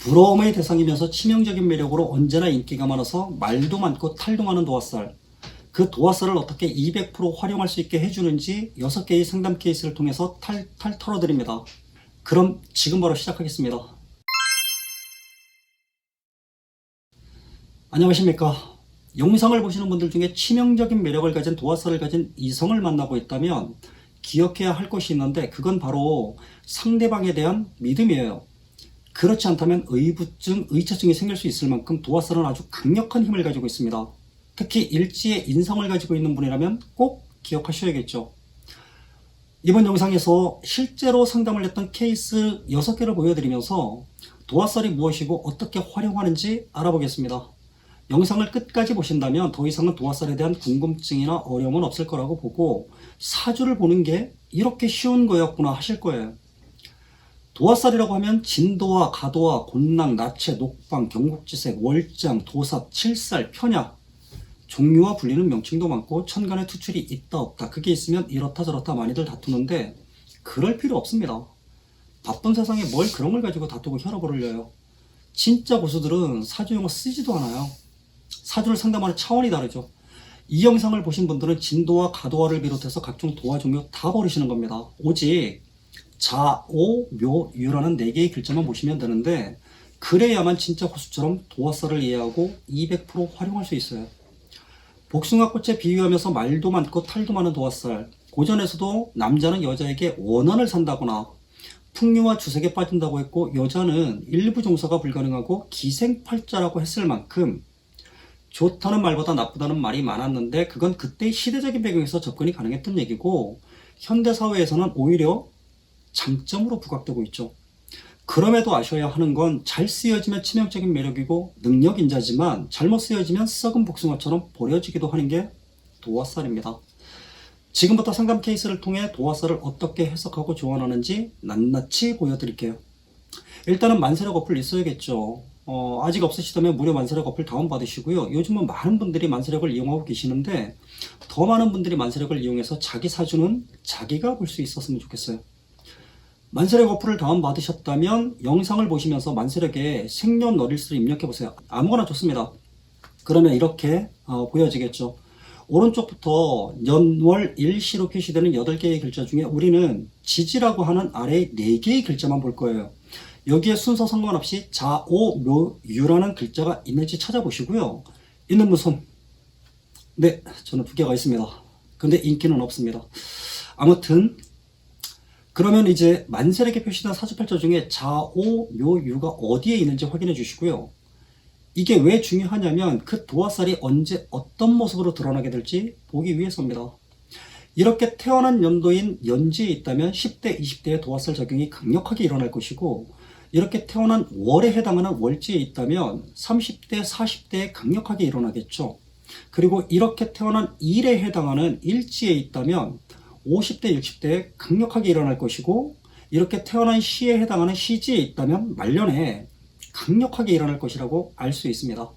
부러움의 대상이면서 치명적인 매력으로 언제나 인기가 많아서 말도 많고 탈도 많은 도화살. 그 도화살을 어떻게 200% 활용할 수 있게 해주는지 6개의 상담 케이스를 통해서 탈탈 털어드립니다. 그럼 지금 바로 시작하겠습니다. 안녕하십니까. 영상을 보시는 분들 중에 치명적인 매력을 가진 도화살을 가진 이성을 만나고 있다면 기억해야 할 것이 있는데 그건 바로 상대방에 대한 믿음이에요. 그렇지 않다면 의부증, 의처증이 생길 수 있을 만큼 도화살은 아주 강력한 힘을 가지고 있습니다. 특히 일지의 인성을 가지고 있는 분이라면 꼭 기억하셔야겠죠. 이번 영상에서 실제로 상담을 했던 케이스 6개를 보여드리면서 도화살이 무엇이고 어떻게 활용하는지 알아보겠습니다. 영상을 끝까지 보신다면 더 이상은 도화살에 대한 궁금증이나 어려움은 없을 거라고 보고 사주를 보는 게 이렇게 쉬운 거였구나 하실 거예요. 도화살이라고 하면 진도와 가도와 곤랑, 나체, 녹방, 경국지색, 월장, 도삽, 칠살, 편약 종류와 불리는 명칭도 많고 천간에 투출이 있다 없다 그게 있으면 이렇다 저렇다 많이들 다투는데 그럴 필요 없습니다. 바쁜 세상에 뭘 그런 걸 가지고 다투고 혈압을 올려요. 진짜 고수들은 사주 용어 쓰지도 않아요. 사주를 상담하는 차원이 다르죠. 이 영상을 보신 분들은 진도와 가도화를 비롯해서 각종 도화 종류 다 버리시는 겁니다. 오직 자, 오, 묘, 유라는 네 개의 글자만 보시면 되는데 그래야만 진짜 고수처럼 도화살을 이해하고 200% 활용할 수 있어요. 복숭아꽃에 비유하면서 말도 많고 탈도 많은 도화살. 고전에서도 남자는 여자에게 원한을 산다거나 풍류와 주색에 빠진다고 했고 여자는 일부 종사가 불가능하고 기생팔자라고 했을 만큼 좋다는 말보다 나쁘다는 말이 많았는데 그건 그때의 시대적인 배경에서 접근이 가능했던 얘기고 현대 사회에서는 오히려 장점으로 부각되고 있죠. 그럼에도 아셔야 하는 건 잘 쓰여지면 치명적인 매력이고 능력 인자지만 잘못 쓰여지면 썩은 복숭아처럼 버려지기도 하는 게 도화살입니다. 지금부터 상담 케이스를 통해 도화살을 어떻게 해석하고 조언하는지 낱낱이 보여드릴게요. 일단은 만세력 어플 있어야겠죠. 어, 아직 없으시다면 무료 만세력 어플 다운받으시고요. 요즘은 많은 분들이 만세력을 이용하고 계시는데 더 많은 분들이 만세력을 이용해서 자기 사주는 자기가 볼 수 있었으면 좋겠어요. 만세력 어플을 다운받으셨다면 영상을 보시면서 만세력에 생년월일수를 입력해보세요. 아무거나 좋습니다. 그러면 이렇게 어, 보여지겠죠. 오른쪽부터 년월 일시로 표시되는 8개의 글자 중에 우리는 지지라고 하는 아래 4개의 글자만 볼 거예요. 여기에 순서 상관없이 자, 오, 묘, 유라는 글자가 있는지 찾아보시고요. 있는 무슨? 네, 저는 두 개가 있습니다. 근데 인기는 없습니다. 아무튼 그러면 이제 만세력에 표시된 사주팔자 중에 자오, 묘, 유가 어디에 있는지 확인해 주시고요. 이게 왜 중요하냐면 그 도화살이 언제 어떤 모습으로 드러나게 될지 보기 위해서입니다. 이렇게 태어난 연도인 연지에 있다면 10대, 20대의 도화살 작용이 강력하게 일어날 것이고 이렇게 태어난 월에 해당하는 월지에 있다면 30대, 40대에 강력하게 일어나겠죠. 그리고 이렇게 태어난 일에 해당하는 일지에 있다면 50대, 60대에 강력하게 일어날 것이고 이렇게 태어난 시에 해당하는 시지에 있다면 말년에 강력하게 일어날 것이라고 알 수 있습니다.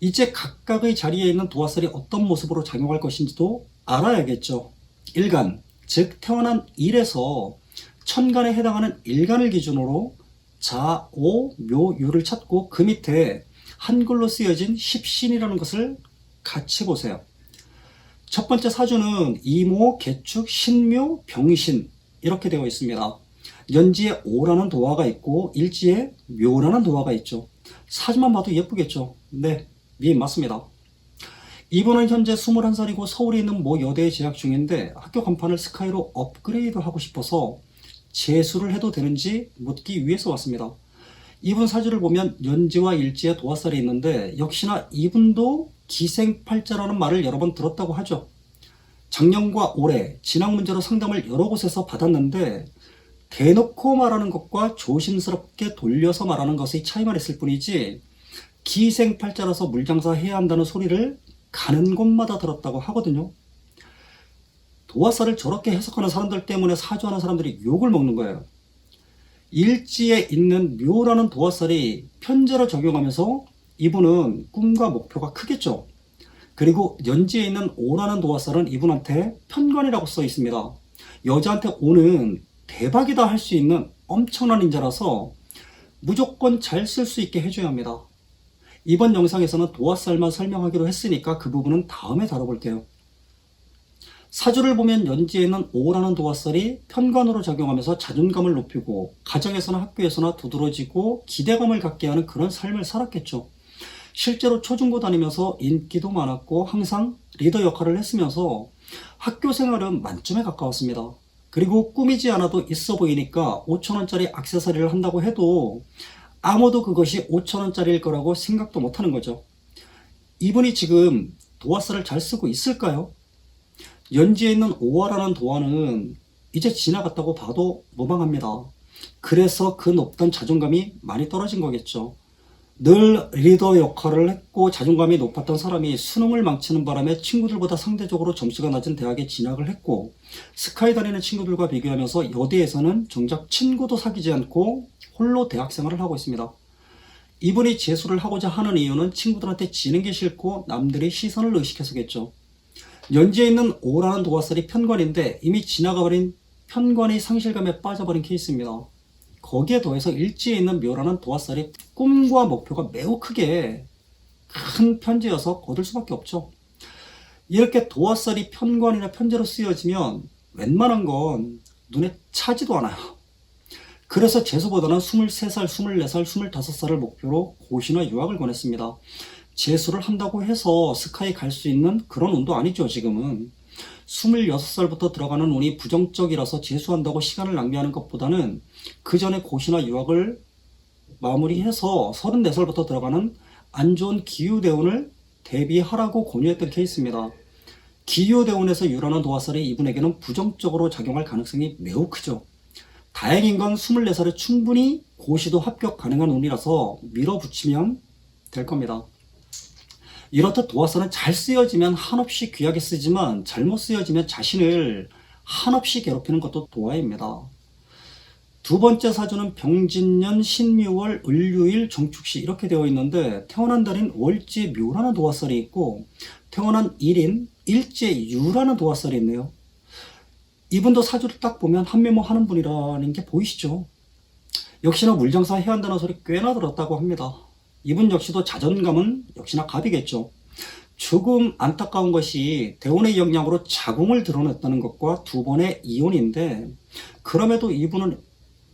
이제 각각의 자리에 있는 도화살이 어떤 모습으로 작용할 것인지도 알아야겠죠. 일간, 즉 태어난 일에서 천간에 해당하는 일간을 기준으로 자, 오, 묘, 유를 찾고 그 밑에 한글로 쓰여진 십신이라는 것을 같이 보세요. 첫 번째 사주는 이모, 개축, 신묘, 병신 이렇게 되어 있습니다. 연지에 오라는 도화가 있고 일지에 묘라는 도화가 있죠. 사주만 봐도 예쁘겠죠. 네, 미 맞습니다. 이분은 현재 21살이고 서울에 있는 모 여대에 재학 중인데 학교 간판을 스카이로 업그레이드 하고 싶어서 재수를 해도 되는지 묻기 위해서 왔습니다. 이분 사주를 보면 연지와 일지에 도화살이 있는데 역시나 이분도 기생팔자라는 말을 여러 번 들었다고 하죠. 작년과 올해 진학 문제로 상담을 여러 곳에서 받았는데 대놓고 말하는 것과 조심스럽게 돌려서 말하는 것의 차이만 있을 뿐이지 기생팔자라서 물장사 해야 한다는 소리를 가는 곳마다 들었다고 하거든요. 도화살을 저렇게 해석하는 사람들 때문에 사주하는 사람들이 욕을 먹는 거예요. 일지에 있는 묘라는 도화살이 편제로 적용하면서 이분은 꿈과 목표가 크겠죠. 그리고 연지에 있는 오라는 도화살은 이분한테 편관이라고 써 있습니다. 여자한테 오는 대박이다 할 수 있는 엄청난 인자라서 무조건 잘 쓸 수 있게 해줘야 합니다. 이번 영상에서는 도화살만 설명하기로 했으니까 그 부분은 다음에 다뤄볼게요. 사주를 보면 연지에 있는 5라는 도화살이 편관으로 작용하면서 자존감을 높이고 가정에서나 학교에서나 두드러지고 기대감을 갖게 하는 그런 삶을 살았겠죠. 실제로 초중고 다니면서 인기도 많았고 항상 리더 역할을 했으면서 학교 생활은 만점에 가까웠습니다. 그리고 꾸미지 않아도 있어 보이니까 5천원짜리 액세서리를 한다고 해도 아무도 그것이 5천원짜리일 거라고 생각도 못하는 거죠. 이분이 지금 도화살을 잘 쓰고 있을까요? 연지에 있는 오화라는 도화는 이제 지나갔다고 봐도 무방합니다. 그래서 그 높던 자존감이 많이 떨어진 거겠죠. 늘 리더 역할을 했고 자존감이 높았던 사람이 수능을 망치는 바람에 친구들보다 상대적으로 점수가 낮은 대학에 진학을 했고 스카이 다니는 친구들과 비교하면서 여대에서는 정작 친구도 사귀지 않고 홀로 대학 생활을 하고 있습니다. 이분이 재수를 하고자 하는 이유는 친구들한테 지는 게 싫고 남들의 시선을 의식해서겠죠. 연지에 있는 오라는 도화살이 편관인데 이미 지나가버린 편관이 상실감에 빠져버린 케이스입니다. 거기에 더해서 일지에 있는 묘라는 도화살이 꿈과 목표가 매우 크게 큰 편제여서 거둘 수밖에 없죠. 이렇게 도화살이 편관이나 편제로 쓰여지면 웬만한 건 눈에 차지도 않아요. 그래서 재수보다는 23살, 24살, 25살을 목표로 고시나 유학을 권했습니다. 재수를 한다고 해서 스카이 갈 수 있는 그런 운도 아니죠, 지금은. 26살부터 들어가는 운이 부정적이라서 재수한다고 시간을 낭비하는 것보다는 그 전에 고시나 유학을 마무리해서 34살부터 들어가는 안 좋은 기후대운을 대비하라고 권유했던 케이스입니다. 기후대운에서 유라는 도화살이 이분에게는 부정적으로 작용할 가능성이 매우 크죠. 다행인 건 24살에 충분히 고시도 합격 가능한 운이라서 밀어붙이면 될 겁니다. 이렇듯 도화살은 잘 쓰여지면 한없이 귀하게 쓰지만 잘못 쓰여지면 자신을 한없이 괴롭히는 것도 도화입니다. 두 번째 사주는 병진년 신묘월 을유일 정축시 이렇게 되어 있는데 태어난 달인 월지 묘라는 도화살이 있고 태어난 일인 일제 유라는 도화살이 있네요. 이분도 사주를 딱 보면 한메모 하는 분이라는 게 보이시죠? 역시나 물장사 해야 한다는 소리 꽤나 들었다고 합니다. 이분 역시도 자존감은 역시나 갑이겠죠. 조금 안타까운 것이 대운의 영향으로 자궁을 드러냈다는 것과 두 번의 이혼인데 그럼에도 이분은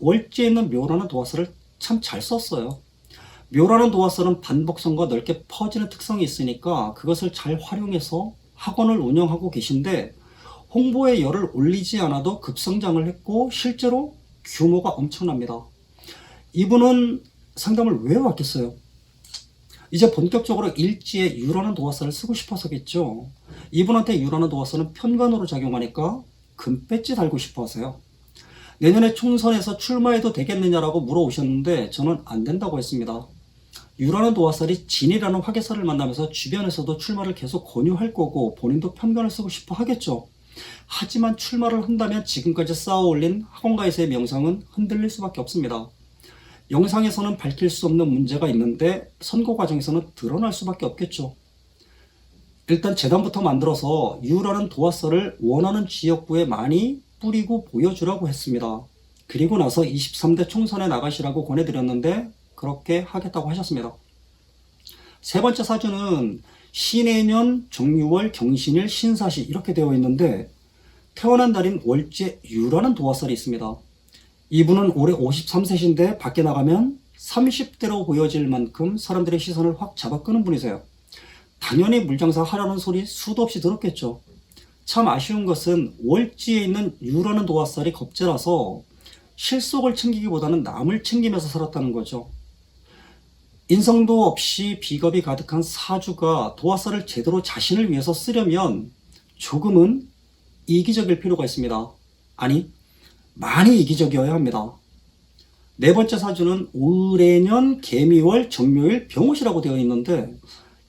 월지에 있는 묘라는 도화살을 참잘 썼어요. 묘라는 도화살은 반복성과 넓게 퍼지는 특성이 있으니까 그것을 잘 활용해서 학원을 운영하고 계신데 홍보에 열을 올리지 않아도 급성장을 했고 실제로 규모가 엄청납니다. 이분은 상담을 왜 왔겠어요? 이제 본격적으로 일지에 유라는 도화살을 쓰고 싶어서겠죠. 이분한테 유라는 도화살은 편관으로 작용하니까 금배지 달고 싶어 하세요. 내년에 총선에서 출마해도 되겠느냐라고 물어오셨는데 저는 안 된다고 했습니다. 유라는 도화살이 진이라는 화계살을 만나면서 주변에서도 출마를 계속 권유할 거고 본인도 편관을 쓰고 싶어 하겠죠. 하지만 출마를 한다면 지금까지 쌓아올린 학원가에서의 명성은 흔들릴 수밖에 없습니다. 영상에서는 밝힐 수 없는 문제가 있는데 선거 과정에서는 드러날 수밖에 없겠죠. 일단 재단부터 만들어서 유라는 도화살을 원하는 지역구에 많이 뿌리고 보여주라고 했습니다. 그리고 나서 23대 총선에 나가시라고 권해드렸는데 그렇게 하겠다고 하셨습니다. 세 번째 사주는 신해년 정유월 경신일 신사시 이렇게 되어 있는데 태어난 달인 월제 유라는 도화살이 있습니다. 이분은 올해 53세신데 밖에 나가면 30대로 보여질 만큼 사람들의 시선을 확 잡아끄는 분이세요. 당연히 물장사 하라는 소리 수도 없이 들었겠죠. 참 아쉬운 것은 월지에 있는 유라는 도화살이 겁재라서 실속을 챙기기보다는 남을 챙기면서 살았다는 거죠. 인성도 없이 비겁이 가득한 사주가 도화살을 제대로 자신을 위해서 쓰려면 조금은 이기적일 필요가 있습니다. 아니, 많이 이기적이어야 합니다. 네 번째 사주는 올해년 개미월 정묘일 병옷이라고 되어 있는데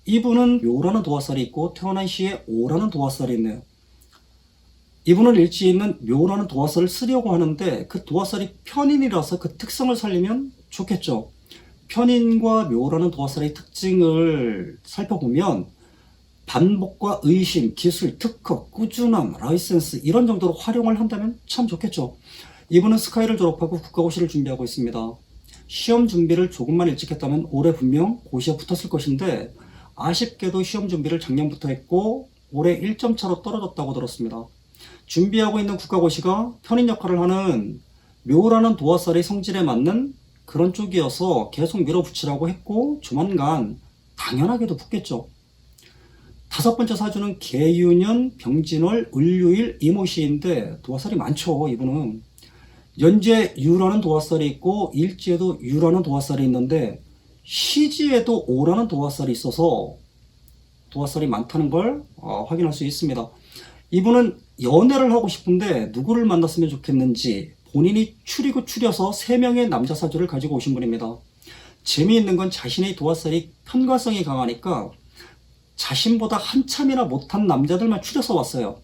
이분은 묘라는 도화살이 있고 태어난 시에 오라는 도화살이 있네요. 이분은 일지에 있는 묘라는 도화살을 쓰려고 하는데 그 도화살이 편인이라서 그 특성을 살리면 좋겠죠. 편인과 묘라는 도화살의 특징을 살펴보면 반복과 의심, 기술, 특허, 꾸준함, 라이센스 이런 정도로 활용을 한다면 참 좋겠죠. 이분은 스카이를 졸업하고 국가고시를 준비하고 있습니다. 시험 준비를 조금만 일찍 했다면 올해 분명 고시에 붙었을 것인데 아쉽게도 시험 준비를 작년부터 했고 올해 1점 차로 떨어졌다고 들었습니다. 준비하고 있는 국가고시가 편인 역할을 하는 묘라는 도화살이 성질에 맞는 그런 쪽이어서 계속 밀어붙이라고 했고 조만간 당연하게도 붙겠죠. 다섯 번째 사주는 계유년, 병진월, 을유일, 이모시인데 도화살이 많죠. 이분은 연재 유라는 도화살이 있고 일지에도 유라는 도화살이 있는데 시지에도 오라는 도화살이 있어서 도화살이 많다는 걸 어, 확인할 수 있습니다. 이분은 연애를 하고 싶은데 누구를 만났으면 좋겠는지 본인이 추리고 추려서 세 명의 남자 사주를 가지고 오신 분입니다. 재미있는 건 자신의 도화살이 편과성이 강하니까 자신보다 한참이나 못한 남자들만 추려서 왔어요.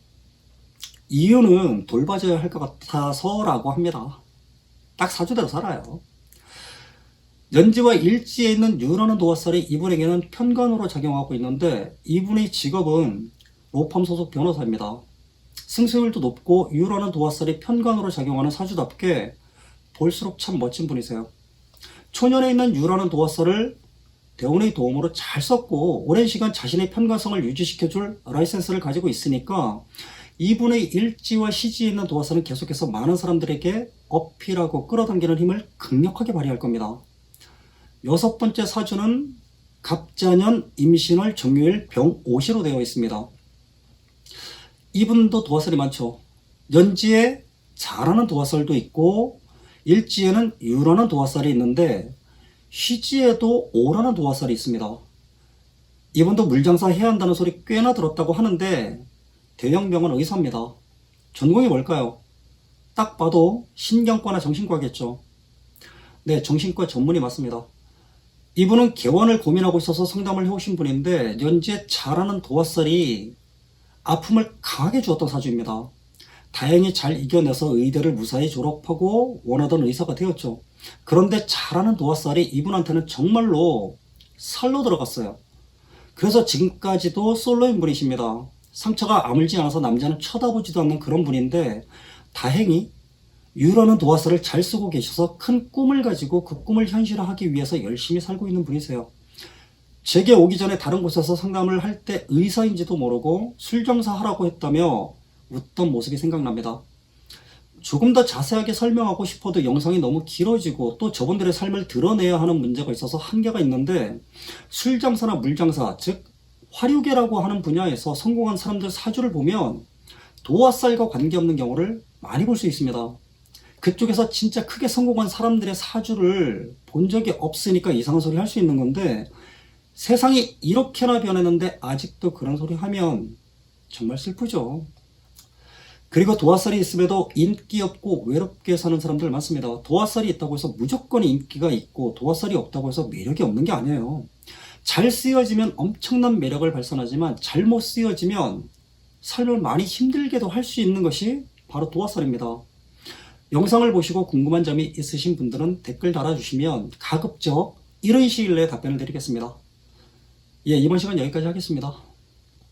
이유는 돌봐줘야 할 것 같아서라고 합니다. 딱 사주대로 살아요. 연지와 일지에 있는 유라는 도화살이 이분에게는 편관으로 작용하고 있는데 이분의 직업은 로펌 소속 변호사입니다. 승수율도 높고 유라는 도화살이 편관으로 작용하는 사주답게 볼수록 참 멋진 분이세요. 초년에 있는 유라는 도화살을 대운의 도움으로 잘 썼고 오랜 시간 자신의 편관성을 유지시켜줄 라이센스를 가지고 있으니까 이분의 일지와 시지에 있는 도화살은 계속해서 많은 사람들에게 어필하고 끌어당기는 힘을 강력하게 발휘할 겁니다. 여섯 번째 사주는 갑자년, 임신월, 정유일, 병오시로 되어 있습니다. 이분도 도화살이 많죠. 연지에 잘하는 도화살도 있고 일지에는 유라는 도화살이 있는데 시지에도 오라는 도화살이 있습니다. 이분도 물장사 해야 한다는 소리 꽤나 들었다고 하는데 대형병원 의사입니다. 전공이 뭘까요? 딱 봐도 신경과나 정신과겠죠. 네, 정신과 전문의 맞습니다. 이분은 개원을 고민하고 있어서 상담을 해오신 분인데 연지에 잘하는 도화살이 아픔을 강하게 주었던 사주입니다. 다행히 잘 이겨내서 의대를 무사히 졸업하고 원하던 의사가 되었죠. 그런데 잘하는 도화살이 이분한테는 정말로 살로 들어갔어요. 그래서 지금까지도 솔로인 분이십니다. 상처가 아물지 않아서 남자는 쳐다보지도 않는 그런 분인데 다행히 유라는 도화살을 잘 쓰고 계셔서 큰 꿈을 가지고 그 꿈을 현실화하기 위해서 열심히 살고 있는 분이세요. 제게 오기 전에 다른 곳에서 상담을 할 때 의사인지도 모르고 술정사 하라고 했다며 웃던 모습이 생각납니다. 조금 더 자세하게 설명하고 싶어도 영상이 너무 길어지고 또 저분들의 삶을 드러내야 하는 문제가 있어서 한계가 있는데 술장사나 물장사, 즉 화류계라고 하는 분야에서 성공한 사람들 사주를 보면 도화살과 관계없는 경우를 많이 볼 수 있습니다. 그쪽에서 진짜 크게 성공한 사람들의 사주를 본 적이 없으니까 이상한 소리 할 수 있는 건데 세상이 이렇게나 변했는데 아직도 그런 소리 하면 정말 슬프죠. 그리고 도화살이 있음에도 인기 없고 외롭게 사는 사람들 많습니다. 도화살이 있다고 해서 무조건 인기가 있고 도화살이 없다고 해서 매력이 없는 게 아니에요. 잘 쓰여지면 엄청난 매력을 발산하지만 잘못 쓰여지면 삶을 많이 힘들게도 할 수 있는 것이 바로 도화살입니다. 영상을 보시고 궁금한 점이 있으신 분들은 댓글 달아주시면 가급적 이런 시일 내에 답변을 드리겠습니다. 예, 이번 시간 여기까지 하겠습니다.